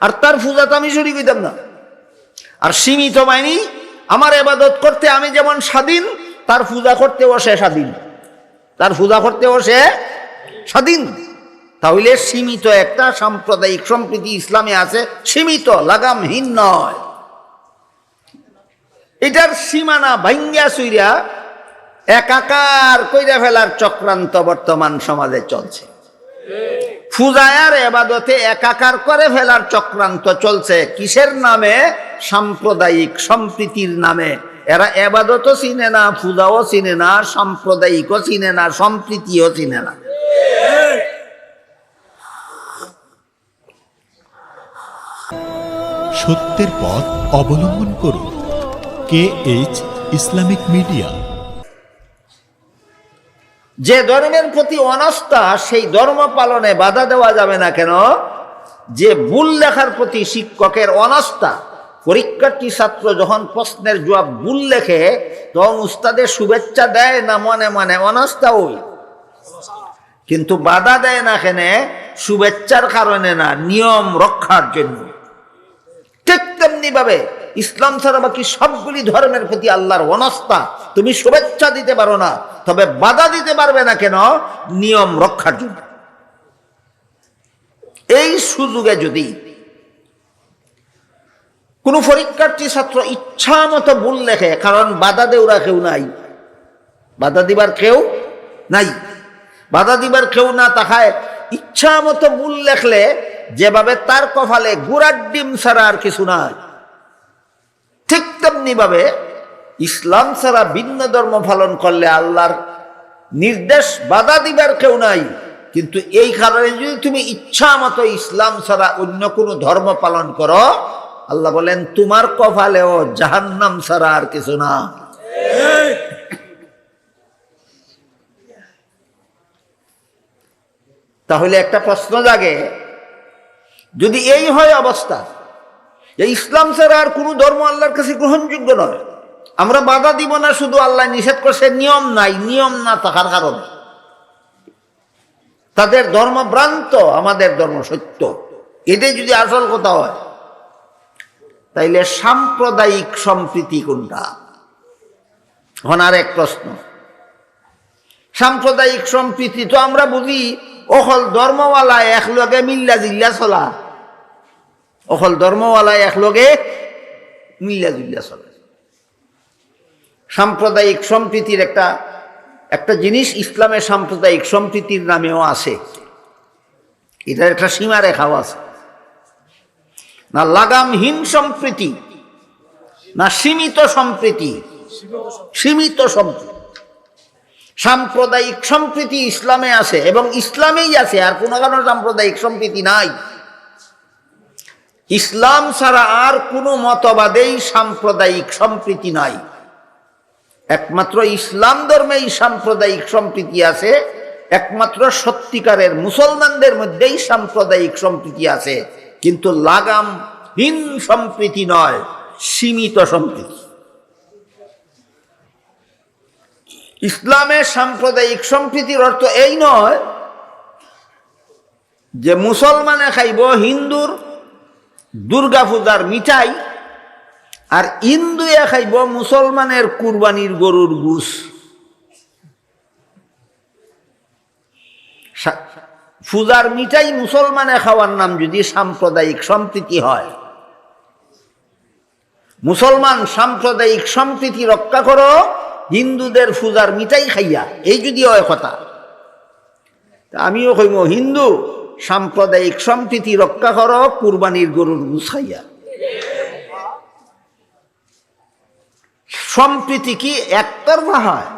আর তার পূজা তো আমি শুরু কইতাম না। আর সীমিত মাইনি আমার এবাদত করতে আমি যেমন স্বাধীন, তার পূজা করতেও সে স্বাধীন। তার পূজা করতেও সে স্বাধীন। তাহলে সীমিত একটা সাম্প্রদায়িক সম্প্রীতি ইসলামে আছে, সীমিত, লাগামহীন নয়। এটার সীমানা ভাঙ্গা সুইরা একাকার কইরা ফেলার চক্রান্ত বর্তমান সমাজে চলছে। ফুজায়ার এবাদতে একাকার করে ফেলার চক্রান্ত চলছে। কিসের নামে? সাম্প্রদায়িক সম্প্রীতির নামে। এরা এবাদতও চিনে না, ফুজাও চিনে না, সাম্প্রদায়িকও চিনে না, সম্প্রীতিও চিনে না। সত্যের পথ অবলম্বন করুন। K H Islamic media. যে ধর্মের প্রতি অনাস্থা, সেই ধর্ম পালনে বাধা দেওয়া যাবে না কেন? যে ভুল লেখার প্রতি শিক্ষকের অনাস্থা। পরীক্ষার্থী ছাত্র যখন প্রশ্নের জবাব ভুল লেখে, তখন উস্তাদের শুভেচ্ছা দেয় না মনে মনে অনাস্থা ওই। কিন্তু বাধা দেয় না কেন? শুভেচ্ছার কারণে না, নিয়ম রক্ষার জন্য। ঠিক তেমনি ভাবে ইসলাম ছাড়া বাকি সবগুলি ধর্মের প্রতি আল্লাহর অনাস্থা। তুমি শুভেচ্ছা দিতে পারো না, তবে বাধা দিতে পারবে না কেন? নিয়ম রক্ষার জন্য। এই সুযোগে যদি কোন পরীক্ষার্থী ছাত্র ইচ্ছা মতো ভুল লেখে, কারণ বাধা দেওরা কেউ নাই। বাধা দিবার কেউ নাই। বাধা দিবার কেউ না, তাহায় ইচ্ছা মতো ভুল লেখলে যেভাবে তার কপালে গুড়ার ডিম ছাড়া আর কিছু নাই। ঠিক তেমনি ভাবে ইসলাম ছাড়া ভিন্ন ধর্ম পালন করলে আল্লাহর নির্দেশ বাধা দিবার কেউ নাই। কিন্তু এই কারণে যদি তুমি ইচ্ছা মতো ইসলাম ছাড়া অন্য কোনো ধর্ম পালন করো, আল্লাহ বলেন, তোমার কপালেও জাহান্নাম ছাড়া আর কিছু না। তাহলে একটা প্রশ্ন জাগে, যদি এই হয় অবস্থা যে ইসলাম ছাড়া আর কোনো ধর্ম আল্লাহর কাছে গ্রহণযোগ্য নয়। আমরা বাধা দিব না, শুধু আল্লাহ নিষেধ করছে, নিয়ম নাই, নিয়ম না থাকার কারণে। তাদের ধর্ম ভ্রান্ত আমাদের ধর্ম সত্য। এটাই যদি আসল কথা হয়, তাইলে সাম্প্রদায়িক সম্প্রীতি কোনটা? এখন আর এক প্রশ্ন। সাম্প্রদায়িক সম্প্রীতি তো আমরা বুঝি, অকল ধর্মওয়ালা এক লগে মিল্লা জিল্লা চলা। অকল ধর্মওয়ালা এক লগে মিল্লা জিল্লা চলা। সাম্প্রদায়িক সম্প্রীতির একটা একটা জিনিস ইসলামের সাম্প্রদায়িক সম্প্রীতির নামেও আছে। এটার একটা সীমা রেখাও আছে। না লাগামহীন সম্প্রীতি, না সীমিত সম্প্রীতি সীমিত সম্প্রীতি। সাম্প্রদায়িক সম্প্রীতি ইসলামে আছে এবং ইসলামেই আছে, আর কোনো কারণ সাম্প্রদায়িক সম্প্রীতি নাই। ইসলাম ছাড়া আর কোনো মতবাদেই সাম্প্রদায়িক সম্প্রীতি নাই। একমাত্র ইসলাম ধর্মেই সাম্প্রদায়িক সম্প্রীতি আছে, একমাত্র সত্যিকারের মুসলমানদের মধ্যেই সাম্প্রদায়িক সম্প্রীতি আছে, কিন্তু লাগাম লাগামহীন সম্প্রীতি নয়, সীমিত সম্প্রীতি। ইসলামের সাম্প্রদায়িক সম্প্রীতির অর্থ এই নয় যে মুসলমানে খাইব, হিন্দুর দুর্গা পূজার মিঠাই আর হিন্দুয়ে খাইব মুসলমানের কুরবানির গরুর গুস পূজার মিঠাই মুসলমানে খাওয়ার নাম যদি সাম্প্রদায়িক সম্প্রীতি হয়, মুসলমান সাম্প্রদায়িক সম্প্রীতি রক্ষা করো, হিন্দুদের পূজার মিঠাই খাইয়া। এই যদি হয় কথা। আমিও কইম, হিন্দু সাম্প্রদায়িক সম্প্রীতি রক্ষা করো, কুরবানির গরুর গুস খাইয়া। সম্প্রীতি কি একতরফা হয়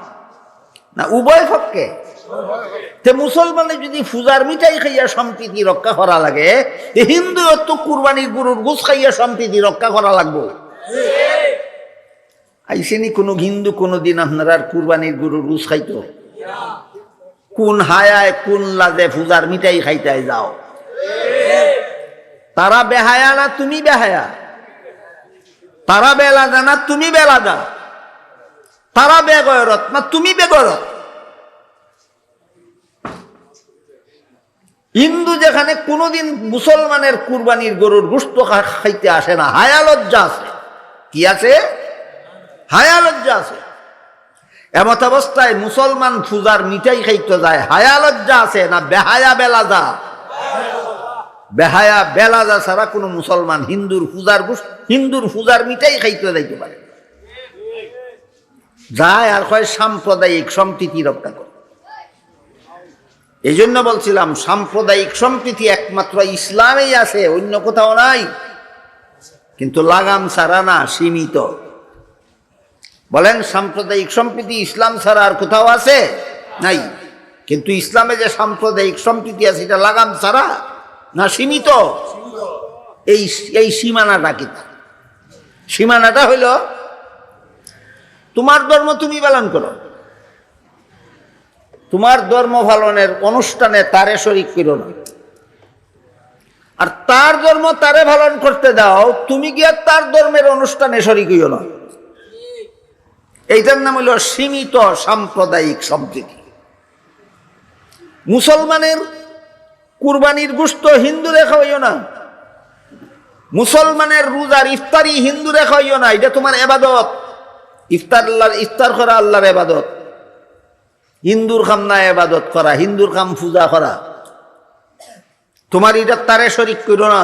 না উভয় পক্ষে? তে মুসলমানে যদি পূজার মিঠাই খাইয়া সম্প্রীতি রক্ষা করা লাগে হিন্দু তো কুরবানির গরুর গুস খাইয়া সম্প্রীতি রক্ষা করা লাগবো। আইসেনি কোনো হিন্দু কোনো দিন আপনারা আর কুরবানির গরুর গুস খাইতো? কোন হায়ায়, কোন লাজে পূজার মিঠাই খাইতে যাও। তারা বেহায়া না তুমি বেহায়া? তারা বেলা না তুমি বেলা দা তারা বেগয়রত না তুমি বেগরত হিন্দু যেখানে কোনোদিন মুসলমানের কুরবানির গরুর গুস্ত খাইতে আসে না, হায়া লজ্জা আছে। কি আছে? হায়া লজ্জা আছে। এমত অবস্থায় মুসলমান ফুজার মিঠাই খাইতে যায়। হায়া লজ্জা আছে না বেহায়া বেলাজা? বেহায়া বেলাজা ছাড়া কোনো মুসলমান হিন্দুর গুস- হিন্দুর ফুজার মিঠাই খাইতে যাইতে পারে। যায় আর হয় সাম্প্রদায়িক সম্প্রীতি রক্ষা করে। এই জন্য বলছিলাম, সাম্প্রদায়িক সম্প্রীতি একমাত্র ইসলামেই আছে, অন্য কোথাও নাই। কিন্তু লাগাম ছাড়া না, সীমিত। বলেন, সাম্প্রদায়িক সম্প্রীতি ইসলাম ছাড়া আর কোথাও আছে? নাই। কিন্তু ইসলামে যে সাম্প্রদায়িক সম্প্রীতি আছে, এটা লাগাম ছাড়া না সীমিত? এই এই সীমানাটা কি? সীমানাটা হইল, তোমার ধর্ম তুমি পালন করো। তোমার ধর্ম পালনের অনুষ্ঠানে তারে শরিক করো না। আর তার ধর্ম তারে পালন করতে দাও, তুমি গিয়া তার ধর্মের অনুষ্ঠানে শরিক হইও না। এইটার নাম হইল সীমিত সাম্প্রদায়িক সম্প্রীতি। মুসলমানের কুরবানির গুস্ত হিন্দু রেখা হইও না। মুসলমানের রোজার ইফতারি হিন্দু রেখা হইও না, এটা তোমার এবাদত। ইফতার আল্লাহর, ইফতার করা আল্লাহর এবাদত। হিন্দুর কাম না এবাদত করা, হিন্দুর কাম পূজা করা। তোমার এটা তারে শরিক করো না।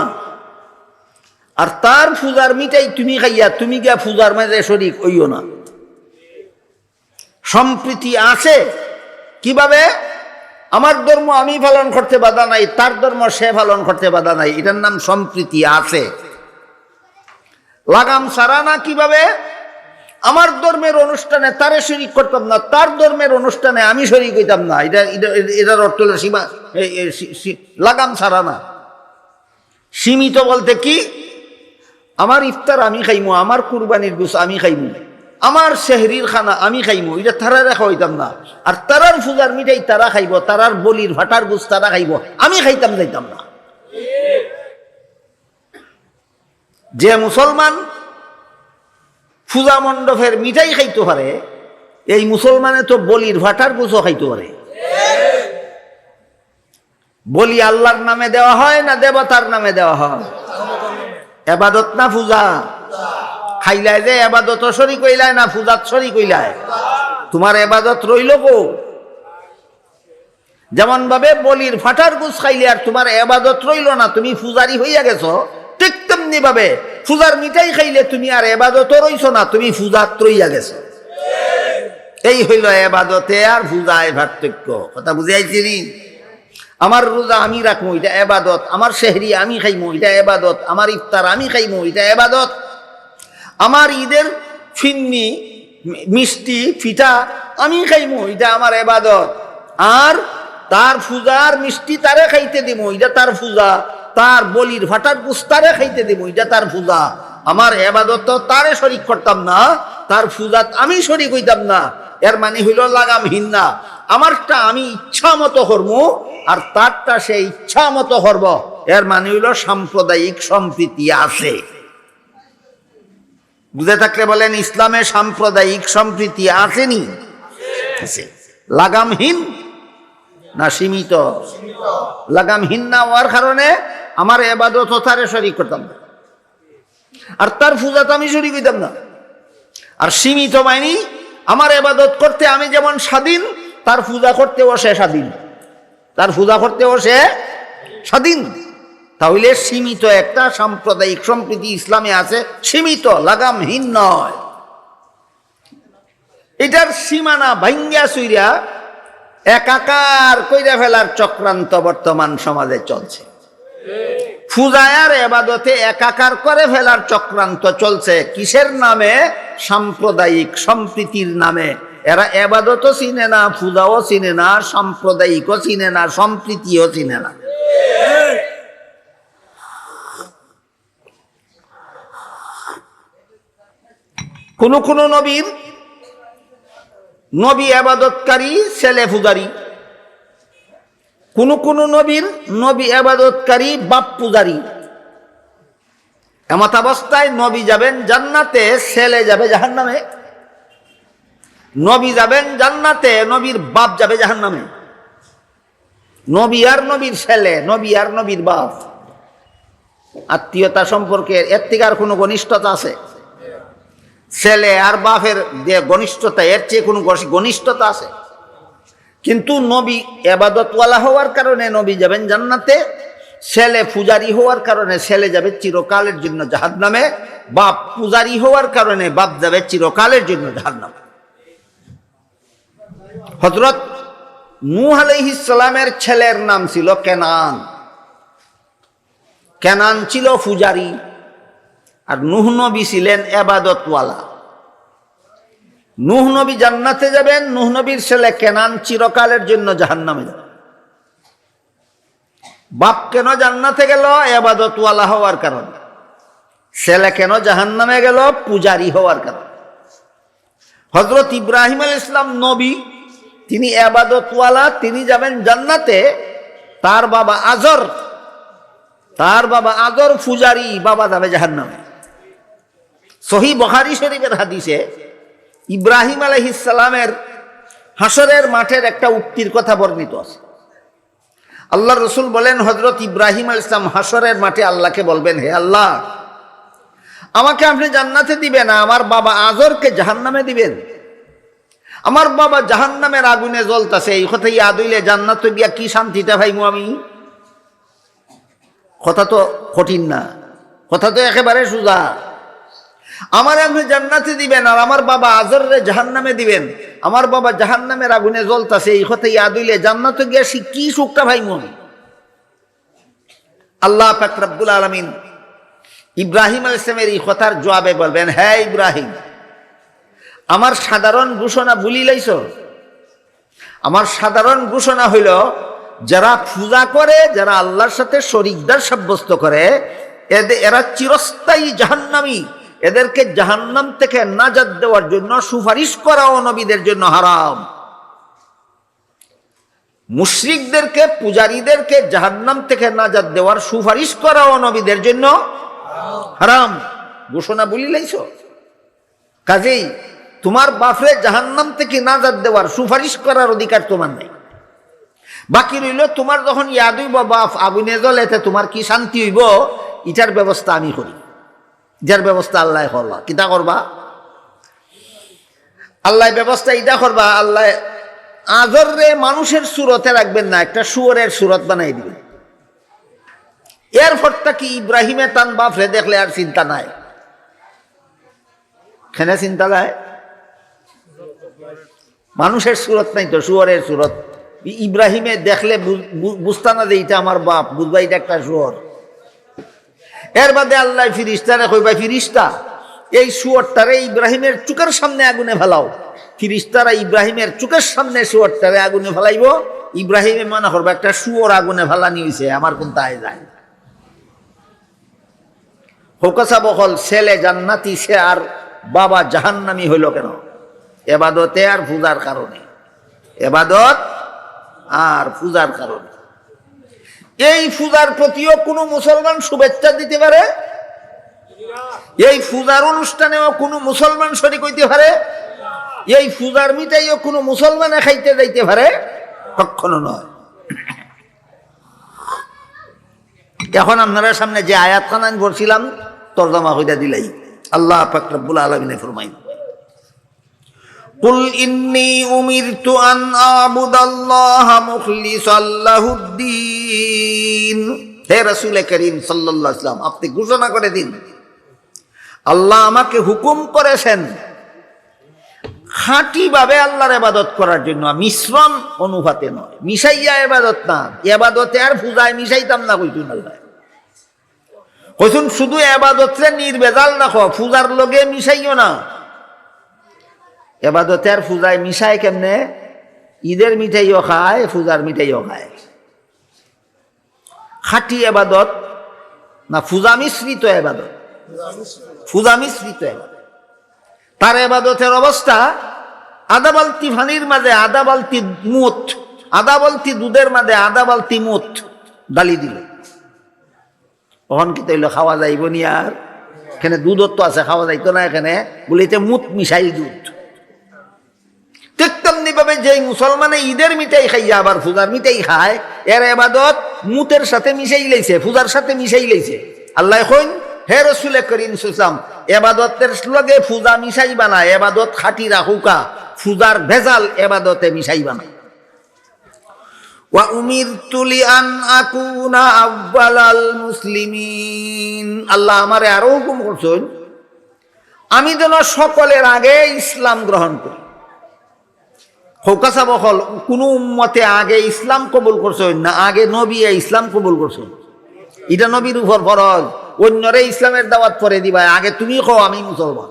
আর তার পূজার মিটাই তুমি খাইয়া, তুমি গিয়া পূজার মাঝে শরিক হইও না। সম্প্রীতি আছে? কীভাবে? আমার ধর্ম আমি পালন করতে বাধা নাই, তার ধর্ম সে পালন করতে বাধা নাই। এটার নাম সম্প্রীতি আছে। লাগাম সারা না কীভাবে? আমার ধর্মের অনুষ্ঠানে তারে শরিক করতাম না, তার ধর্মের অনুষ্ঠানে আমি শরিক হইতাম না। এটা, এটা- এটার অর্থ হলো সীমা লাগাম ছাড়া না। সীমিত বলতে কি? আমার ইফতার আমি খাইমু, আমার কুরবানির গুছ আমি খাইমু। আমার শেহরির খানা আমি খাইমু, এটা তারা রেখা হইতাম না। আর তারার ফুজার মিঠাই তারা খাইব, তারার বলির ভাটার গুছ তারা খাইব, আমি খাইতাম যাইতাম না। যে মুসলমান পূজা মণ্ডপের মিঠাই খাইতে পারে, এই মুসলমানে তো বলির ভাটার গুছও খাইতে পারে। বলি আল্লাহর নামে দেওয়া হয় না দেবতার নামে দেওয়া হয়? এবাদত না পূজা? খাইলায় যে এবাদত সরি কইলায় না পূজাত সরি কইলায় তোমার এবাদত রইল গো যেমন ভাবে বলির ফাটার গুছ খাইলে আর তোমার এবাদত রইল না, তুমি পূজারি হইয়া গেছো। ঠিক তেমনি ভাবে পূজার মিঠাই খাইলে তুমি আর এবাদত রইছো না, তুমি পূজাত রইয়া গেছো। এই হইল এবাদতে আর পূজায় পার্থক্য। কথা বুঝাইছি নি আমার রোজা আমি রাখব এটা এবাদত। আমার শেহরি আমি খাইমু, এটা এবাদত। আমার ইফতার আমি খাইমো, এটা এবাদত। আমার ঈদের ফিন্নি, মিষ্টি, পিঠা আমি খাইমু, এটা আমার এবাদত। আর তার পূজার মিষ্টি তারে খাইতে দিব এটা তার পূজা। তার বলির ফাটার পুস্তারে খাইতে দিব এটা তার পূজা। আমার এবাদত তারে শরিক করতাম না, তার পূজাত আমি শরিক হইতাম না। এর মানে হইল লাগামহীন না। আমারটা আমি ইচ্ছা মতো করব আর তারটা সে ইচ্ছা মতো করব। এর মানে হইল সাম্প্রদায়িক সম্প্রীতি আছে। বুঝে থাকলে বলেন, ইসলামে সাম্প্রদায়িক সম্প্রীতি আসেনি। লাগামহীন না সীমিত? লাগামহীন না হওয়ার কারণে আমার এবাদত তারে শরিক করতাম না। আর তার পূজা তো আমি শরিক হইতাম না। আর সীমিত মাইনি, আমার এবাদত করতে আমি যেমন স্বাধীন, তার পূজা করতেও সে স্বাধীন। তার পূজা করতেও সে স্বাধীন। তাহলে সীমিত একটা সাম্প্রদায়িক সম্প্রীতি ইসলামে আছে, সীমিত, লাগামহীন নয়। এটার সীমানা ভাঙ্গা সুইরা একাকার কইরা ফেলার চক্রান্ত বর্তমান সমাজে চলছে। ফুজায়ার এবাদতে একাকার করে ফেলার চক্রান্ত চলছে কিসের নামে? সাম্প্রদায়িক সম্প্রীতির নামে। এরা এবাদতও চিনে না পূজাও চিনে না, সাম্প্রদায়িকও চিনে না, সম্প্রীতিও চিনে না। কোন কোন নবীর নবী আবাদতকারী, ছেলে পূজারী। কোন কোন নবীর নবী আবাদতকারী, বাপ পূজারী। এমত অবস্থায় নবী যাবেন জান্নাতে, ছেলে যাবে জাহান নামে নবী যাবেন জান্নাতে, নবীর বাপ যাবে জাহান নামে নবী আর নবীর ছেলে, নবী আর নবীর বাপ। আত্মীয়তা সম্পর্কে এর থেকে আর কোনো ঘনিষ্ঠতা আছে? ছেলে আর বাপের যে ঘনিষ্ঠতা, এর চেয়ে কোনো ঘনিষ্ঠতা আছে। কিন্তু নবী এবাদতওয়ালা হওয়ার কারণে নবী যাবেন জান্নাতে, ছেলে পূজারি হওয়ার কারণে ছেলে যাবে চিরকালের জন্য জাহাদ নামে বাপ পূজারি হওয়ার কারণে বাপ যাবে চিরকালের জন্য জাহাদ নামে হজরত নূহ আলাইহিসসালামের ছেলের নাম ছিল কেনান। কেনান ছিল পূজারি। আর নুহ নবী ছিলেন এবাদতওয়ালা। নুহ নবী জান্নাতে যাবেন, নুহ নবীর ছেলে কেনান চিরকালের জন্য জাহান্নামে যাবে বাপ কেন জান্নাতে গেল? এবাদতওয়ালা হওয়ার কারণে। ছেলে কেন জাহান্নামে গেল? পূজারি হওয়ার কারণে। হজরত ইব্রাহিম আল ইসলাম নবী, তিনি এবাদতওয়ালা, তিনি যাবেন জান্নাতে। তার বাবা আজর, তার বাবা আজর পূজারি, বাবা যাবে জাহান্নামে। সহি বহারি শরীফের হাদিসে ইব্রাহিম আলহিসালামের হাসরের মাঠের একটা উক্তির কথা বর্ণিত আছে। আল্লাহ রসুল বলেন হজরত ইব্রাহিম আল ইসলাম হাসরের মাঠে আল্লাহকে বলবেন, হে আল্লাহ, আমাকে আপনি জান্নাতে দিবেন আমার বাবা আজরকে জাহান্নামে দিবেন। আমার বাবা জাহান্নামের আগুনে জ্বলতাছে, এই কথা ইয়াদ হইলে জান্নাতে গিয়া কি শান্তিটা ভাইমু আমি? কথা তো কঠিন না, কথা তো একেবারে সোজা। আমার আপনি জান্নাতে দিবেন আর আমার বাবা আজরে জাহান্নামে দিবেন। আমার বাবা জাহান্নামের আগুনে জ্বলতাছে, এই কথা ইয়াদ জান্নাতে গিয়া সে কি সুখটা ভাই মন? আল্লাহ পাক রব্বুল আলমিন ইব্রাহিম আল ইসলামের এই কথার জবাবে বলবেন হ্যাঁ ইব্রাহিম, আমার সাধারণ ঘোষণা ভুলি লাইছ? আমার সাধারণ ঘোষণা হইল, যারা পূজা করে, যারা আল্লাহর সাথে শরিকদার সাব্যস্ত করে এরা চিরস্থায়ী জাহান্নামী। এদেরকে জাহান্নাম থেকে নাজাদ দেওয়ার জন্য, সুপারিশ করাও নবীদের জন্য হারাম। মুশরিকদেরকে, পূজারীদেরকে জাহান্নাম থেকে নাজাদ দেওয়ার সুপারিশ করাও নবীদের জন্য হারাম। ঘোষণা বলি লাইছ? কাজেই তোমার বাফরে জাহান্নাম থেকে নাজাদ দেওয়ার সুপারিশ করার অধিকার তোমার নেই। বাকি রইল, তোমার যখন ইয়াদ হইব বাফ আগুনে জ্বলেতে তোমার কি শান্তি হইব? ইটার ব্যবস্থা আমি করি। যার ব্যবস্থা আল্লাহ করবা। কিতা করবা? আল্লাহ ব্যবস্থা ইটা করবা, আল্লাহ আজর রে মানুষের সুরতে রাখবেন না, একটা সুয়রের সুরত বানাই দিবেন। এর ফটটা কি ইব্রাহিমে তান বাপরে দেখলে আর চিন্তা নাই। খেনে চিন্তা নাই? মানুষের সুরত নাই তো সুয়রের সুরত। ইব্রাহিমে দেখলে বুঝতা না যে এটা আমার বাপ, বুঝবা এটা একটা সুয়র এর বাদে আল্লাহ ফিরিস্তারে কইবা ফিরিস্তা, এই শুয়রটারে ইব্রাহিমের চুকের সামনে আগুনে ফেলাও। ফিরিস্তারা ইব্রাহিমের চুকের সামনে শুয়রটারে আগুনে ফেলাইব। ইব্রাহিমে মনে করবে, একটা শুয়র আগুনে ফেলানি হয়েছে আমার কোন তাই যায় হোকাসা বহল ছেলে জান্নাতি, সে আর বাবা জাহান্নামি হইল কেন? এবাদতে আর পূজার কারণে। এবাদত আর পূজার কারণে। এই পূজার প্রতিও কোনো মুসলমান শুভেচ্ছা দিতে পারে? এই পূজার অনুষ্ঠানেও কোনো মুসলমান শরিক হইতে পারে? এই পূজার মিটাইও কোনো মুসলমানে খাইতে যাইতে পারে? কখনো নয়। এখন আপনারা সামনে যে আয়াত খান আমি বলছিলাম তর্জমা হইয়া দিলাই। আল্লাহ ফাকরাবুল আলমিনে ফরমাইন। قل إني أمرت أن أعبد الله مخلصا له الدين হে রসুল করিম সাল্লাল্লাহু আলাইহি সাল্লাম আপনি ঘোষণা করে দিন আল্লাহ আমাকে হুকুম করেছেন খাঁটিভাবে আল্লাহর এবাদত করার জন্য মিশ্রণ অনুপাতে নয় মিশাইয়া এবাদত না এবাদতে আর পূজায় মিশাইতাম না কইতুন আল্লাহ কইতুন শুধু এবাদতরে নির্বেজাল রাখো পূজার লগে মিশাইও না এবাদতে আর পূজায় মিশায় কেমনে? ঈদের মিঠাইও খায়, পূজার মিঠাইও খায়। খাঁটি এবাদত না পূজা মিশ্রিত এবাদত? পূজা মিশ্রিত এবাদত। তার এবাদতের অবস্থা, আদা বালতি ফানির মাঝে আদা বালতি মুত, আদা বালতি দুধের মাঝে আদা বালতি মুত ডালি দিল। তখন কি তৈল খাওয়া যাইব নি আর? এখানে দুধও তো আছে, খাওয়া যাইতো না এখানে। বলিতে মুত মিশাই দুধ। ঠিক যে মুসলমানে ঈদের মিঠাই খাইয়া আবার পূজার মিঠাই খায়, এর এবাদত মুতের সাথে মিশাই লাইছে, পূজার সাথে মিশাই লাইছে। আল্লাহ কইন, হে রসুলে করিম সুসাম এবাদতের লগে পূজা মিশাইবা না এবাদত খাটি রাখুকা, পূজার ভেজাল এবাদতে মিশাইবা না ওয়া উমিরতু লিআন আকুনা আউয়ালাল মুসলিমিন। আল্লাহ আমারে আরও হুকুম করছেন, আমি যেন সকলের আগে ইসলাম গ্রহণ করি। হৌকাসা বহল কোনো উম্মতে আগে ইসলাম কবুল করছেন না আগে নবী ইসলাম কবুল করছেন এটা নবীর উপর ফরজ অন্যরে ইসলামের দাওয়াত পরে দিবা আগে তুমি কও আমি মুসলমান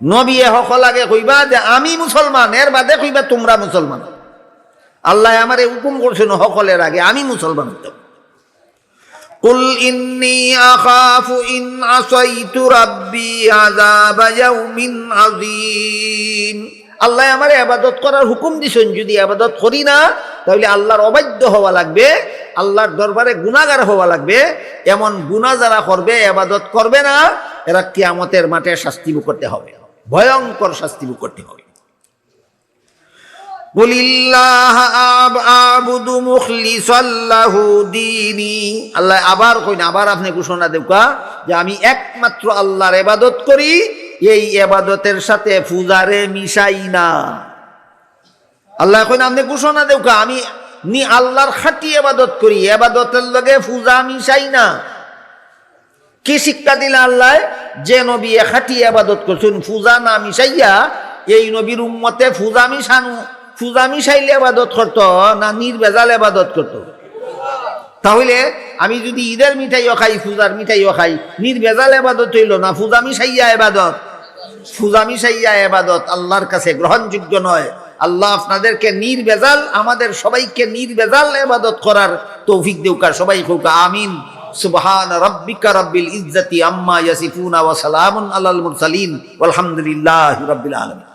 নবী সকল আগে কইবা যে আমি মুসলমান এর বাদে কইবা তোমরা মুসলমান আল্লাহ আমারে হুকুম করছেন সকলের আগে আমি মুসলমান হইতাম قل إني أخاف إن عصيت ربي عذاب يوم عظيم আল্লাহ আমার আবাদত করার হুকুম দিছেন, যদি আবাদত করি না, তাহলে আল্লাহর অবাধ্য হওয়া লাগবে, আল্লাহর দরবারে গুণাগার হওয়া লাগবে। এমন গুণা যারা করবে, আবাদত করবে না, এরা কিয়ামতের মাঠে শাস্তি করতে হবে। ভয়ঙ্কর শাস্তি করতে হবে। আল্লাহ আবার কই না আবার আপনি ঘোষণা দেবকা যে আমি একমাত্র আল্লাহর এবাদত করি এই ইবাদতের সাথে পূজারে মিশাই না। আল্লাহ কই না আপনি ঘোষণা দেবকা আমি নি আল্লাহর খাটি এবাদত করি ইবাদতের লগে পূজা মিশাই না। কি শিক্ষা দিলে আল্লাহ? যে নবী খাটি আবাদত করছেন ফুজা না মিশাইয়া এই নবীর উম্মতে ফুজা মিশানু ফুজা মিশাইলে আবাদত করত না নির্বেজাল আবাদত করত? তাহলে আমি যদি ঈদের মিঠাইও খাই ফুজার মিঠাইও খাই, নির্বেজাল আবাদত হইল না ফুজা মিশাইয়া আবাদত ফুজা এবাদত আল্লাহর কাছে গ্রহণযোগ্য নয়। আল্লাহ আপনাদেরকে নির্বেজাল, আমাদের সবাইকে নির্বেজাল এবাদত করার তৌফিক দেউকা সবাই হোক, আমিন। সুবহান রব্বিকা রব্বিল ইজ্জতি আম্মা ইয়াসিফুনা ওয়া সালামুন আলাল মুরসালিন। ওয়ালহামদুলিল্লাহি রাব্বিল আলামিন।